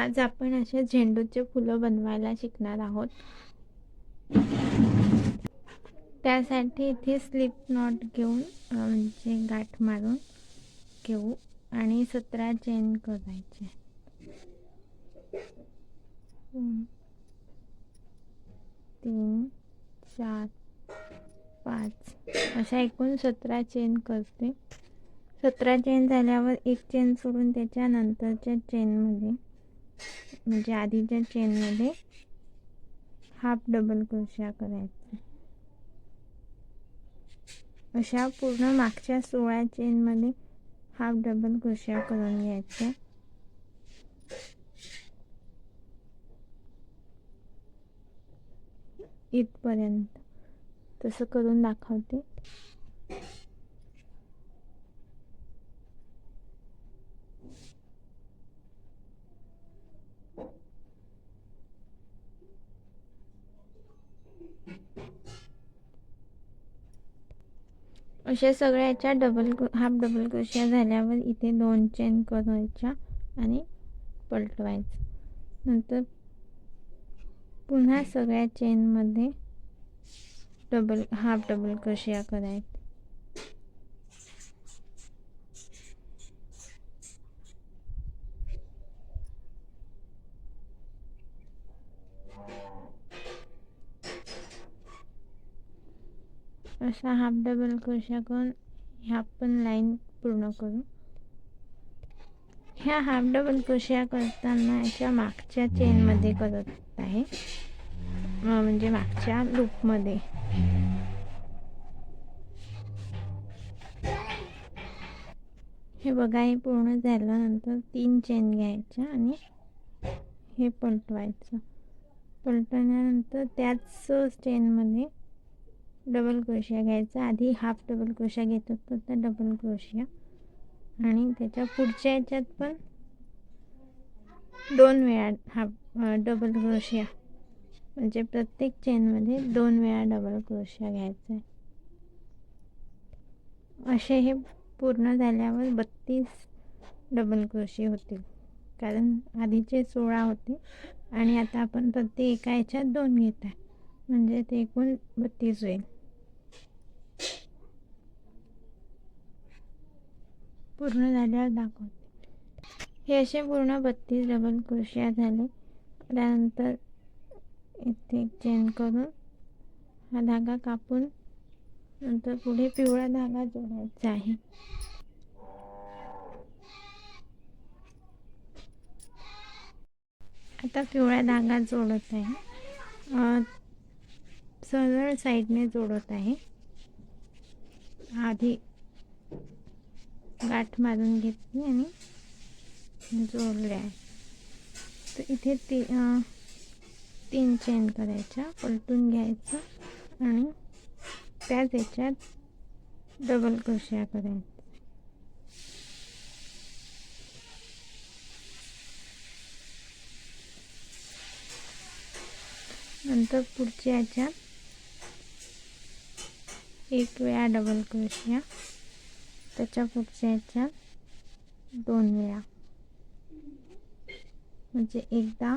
आज आपण असे झेंडूचे फुलं बनवायला शिकणार आहोत. त्यासाठी इथे स्लिप नॉट घेऊन म्हणजे गाठ मारून घेऊ आणि सतरा चेन करायचे. तीन चार पाच अशा एकूण सतरा चेन करते. सतरा चेन झाल्यावर एक चेन सोडून त्याच्या नंतरच्या चेनमध्ये म्हणजे आधीच्या चेनमध्ये हाफ डबल क्रोशिया करायचा. अशा पूर्ण मागच्या सोळा चेनमध्ये हाफ डबल क्रोशिया करून घ्यायच्या इथपर्यंत. तसं करून दाखवते. अशा सगळ्याच्या डबल हाफ डबल क्रोशिया झाल्यावर इथे दोन चेन करायच्या आणि पलटवायचं. नंतर पुन्हा सगळ्या चेनमध्ये डबल हाफ डबल क्रोशिया करायचं. असा हाफ डबल क्रोशिया करून ह्या पण लाईन पूर्ण करू. ह्या हाफ डबल क्रोशिया करताना याच्या मागच्या चेनमध्ये करत आहे. म्हणजे मागच्या लूपमध्ये हे बघा हे पूर्ण झाल्यानंतर तीन चेन घ्यायच्या आणि हे पलटवायचं. पलटवल्यानंतर त्याच चेनमध्ये डबल क्रोशिया घ्यायचा. आधी हाफ डबल क्रोशिया घेत होतो तर डबल क्रोशिया आणि त्याच्या पुढच्या याच्यात पण दोन वेळा हाफ डबल क्रोशिया म्हणजे प्रत्येक चेनमध्ये दोन वेळा डबल क्रोशिया घ्यायचा आहे असे हे पूर्ण झाल्यावर बत्तीस डबल क्रोशिया होतील. कारण आधीचे सोळा होते. आणि आता आपण प्रत्येक एका याच्यात दोन घेत आहे म्हणजे ते एकूण बत्तीस होईल. पूर्ण झाल्यावर दाखवते. हे असे पूर्ण बत्तीस डबल क्रोशिया झाले. त्यानंतर इथे चेन करून हा धागा कापून नंतर पुढे पिवळा धागा जोडायचा आहे. आता पिवळा धागा जोडत आहे. सरळ साईडने जोडत आहे. आधी गाठ मारून घेतली आणि जोडले आहे तर इथे ती तीन चेन करायच्या पलटून घ्यायचं आणि त्याच याच्यात डबल क्रोशिया करायचं. नंतर पुढच्या ह्याच्यात एक वेळा डबल क्रोशिया त्याच्या पुढच्या ह्याच्यात दोन वेळा. म्हणजे एकदा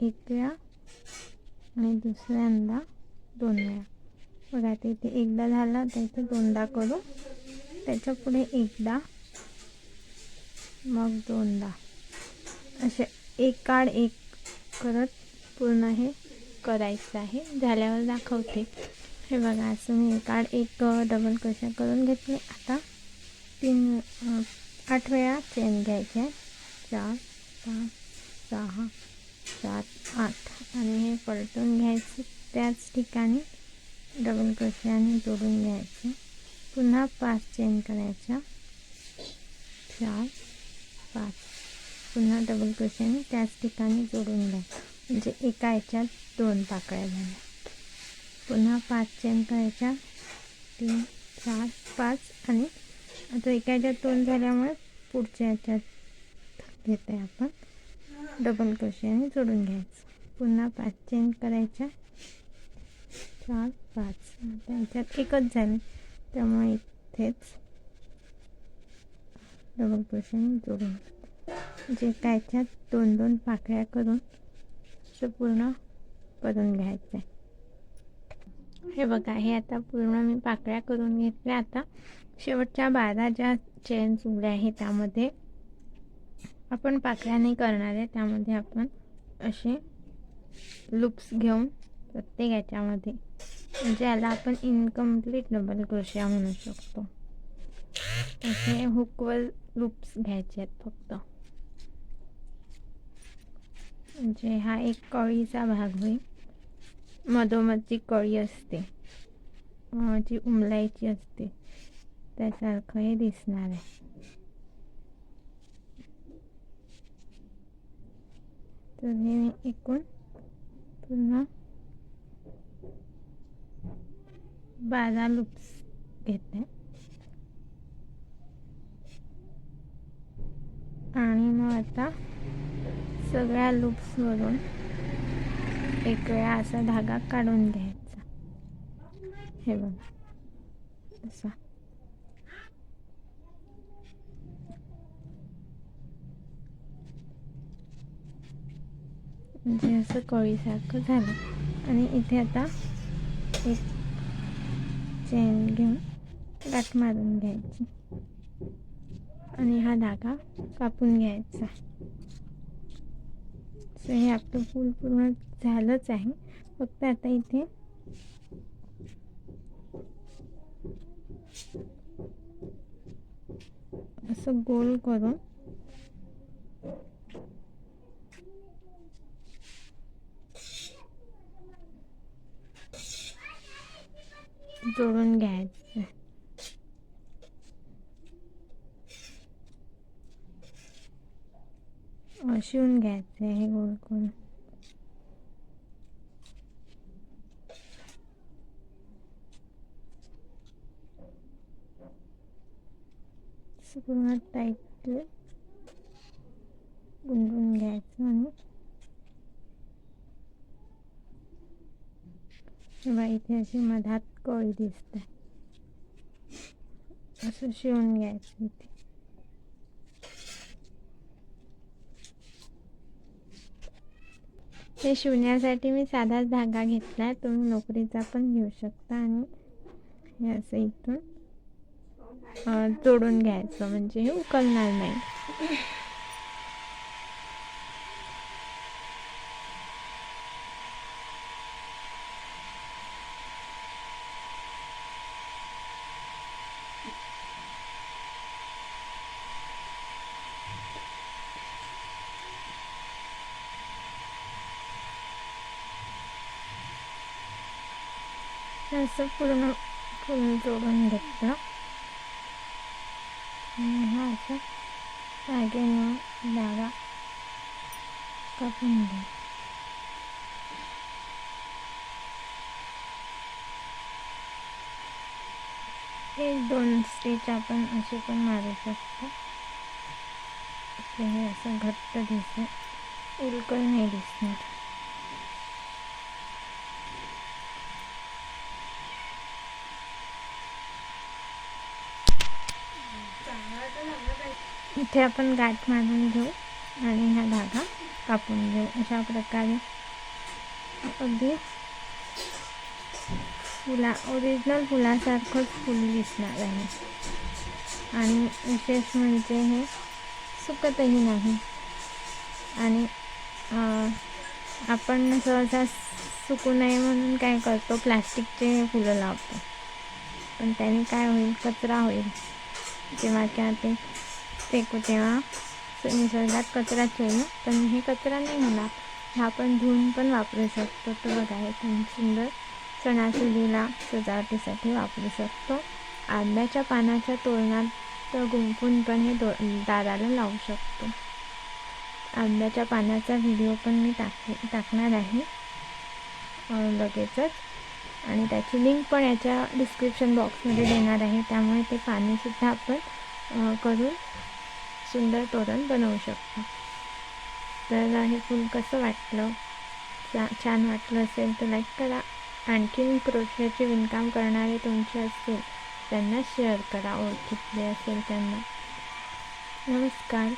एक वेळा आणि दुसऱ्यांदा दोन वेळा. बघा ते इथे एकदा झाला तर इथे दोनदा करू. त्याच्या पुढे एकदा मग दोनदा. असे एक काळ एक करत पूर्ण हे करायचं आहे. झाल्यावर दाखवते. हे बघा असं मी एक एक डबल क्रोशा करून घेतले. आता तीन आठ वेळा चेन घ्यायचे. चार पाच सहा सात आठ. आणि हे पलटून घ्यायचं. त्याच ठिकाणी डबल क्रोशाने जोडून घ्यायचे. पुन्हा पाच चेन करायच्या. चार पाच. पुन्हा डबल क्रोशाने त्याच ठिकाणी जोडून घ्यायचं. म्हणजे एका याच्यात दोन पाकळ्या झाल्या. पुन्हा पाच चेन करायच्या. तीन चार पाच आणि आता एका ह्याच्यात दोन झाल्यामुळे पुढच्या ह्याच्यात घेते आहे आपण डबल क्रोशियाने जोडून घ्यायचं. पुन्हा पाच चेन करायच्या. चार पाच. आता ह्याच्यात एकच झाले. त्यामुळे इथेच डबल क्रोशियाने जोडून जे त्याच्यात दोन दोन पाकळ्या करून असं पूर्ण करून घ्यायचं आहे हे बघा हे आता पूर्ण मी पाकळ्या करून घेतल्या. आता शेवटच्या बारा ज्या चेन्स उभ्या आहे त्यामध्ये आपण पाकळ्या नाही करणार आहे. त्यामध्ये आपण असे लुप्स घेऊन प्रत्येक याच्यामध्ये म्हणजे याला आपण इनकम्प्लीट डबल क्रोशिया म्हणू शकतो. असे हुकवर लूप्स घ्यायचे आहेत फक्त. म्हणजे हा एक कळीचा भाग होईल. मधोमधची कळी असते जी उमलायची असते त्यासारखं हे दिसणार आहे. तर हे मी एकूण पूर्ण बारा लुप्स घेते आणि मग आता सगळ्या लुप्सवरून एक वेळा असा धागा काढून घ्यायचा. हे बघा. असा. म्हणजे असं कळीसारखं झालं. आणि इथे आता एक चेन घेऊन गाठ मारून घ्यायची. आणि हा धागा कापून घ्यायचा. तर हे आपलं फूल पूर्ण झालंच आहे. फक्त आता इथे असं गोल करून जोडून घ्यायचं. शिवून घ्यायचं आहे हे गोल करून पूर्ण टाईटली गुंडून घ्यायचं आणि इथे अशी मधात कळी दिसते. असं शिवून घ्यायचं इथे. हे शिवण्यासाठी मी साधाच धागा घेतला आहे तुम्ही नोकरीचा पण घेऊ शकता आणि हे असं इथून जोडून घ्यायचं. म्हणजे हे उकलणार नाही. 그래서 असं पूर्ण फुल जोडून घेतलं आणि हा असा जागेनं धागा कापून घ्या दोन स्टिच आपण असे पण मारू शकतो ते हे असं घट्ट दिसेल उलकल नाही दिसणार इथे आपण गाठ मारून घेऊ आणि ह्या धागा कापून घेऊ. अशा प्रकारे अगदी फुला ओरिजिनल फुलासारखंच फुल दिसणार आहे. आणि विशेष म्हणजे हे सुकतही नाही. आणि आपण सहसा सुकू नये म्हणून काय करतो? प्लास्टिकचे फुलं लावतो. पण त्याने काय होईल? कचरा होईल. किंवा त्या ते फेकू तेव्हा निसर्गात कचराच होईल पण हे कचरा नाही होणार. हा आपण धुवून पण वापरू शकतो तर बघा हे खूप सुंदर सणासुदीला सजावटीसाठी वापरू शकतो. आंब्याच्या पानाच्या तोरणात गुंफून पण हे दो दाराला लावू शकतो. आंब्याच्या पानाचा व्हिडिओ पण मी टाक टाकणार आहे. लगेचच. आणि त्याची लिंक पण याच्या डिस्क्रिप्शन बॉक्समध्ये देणार आहे. त्यामुळे ते पाणीसुद्धा आपण करून सुंदर तोरण बनवू शकतो. तर हे फूल कसं वाटलं? चा छान वाटलं असेल तर लाईक करा. आणखीन क्रोशियाचे विणकाम करणारे तुमचे असतील त्यांना शेअर करा. ओळखीतले असेल त्यांना. नमस्कार.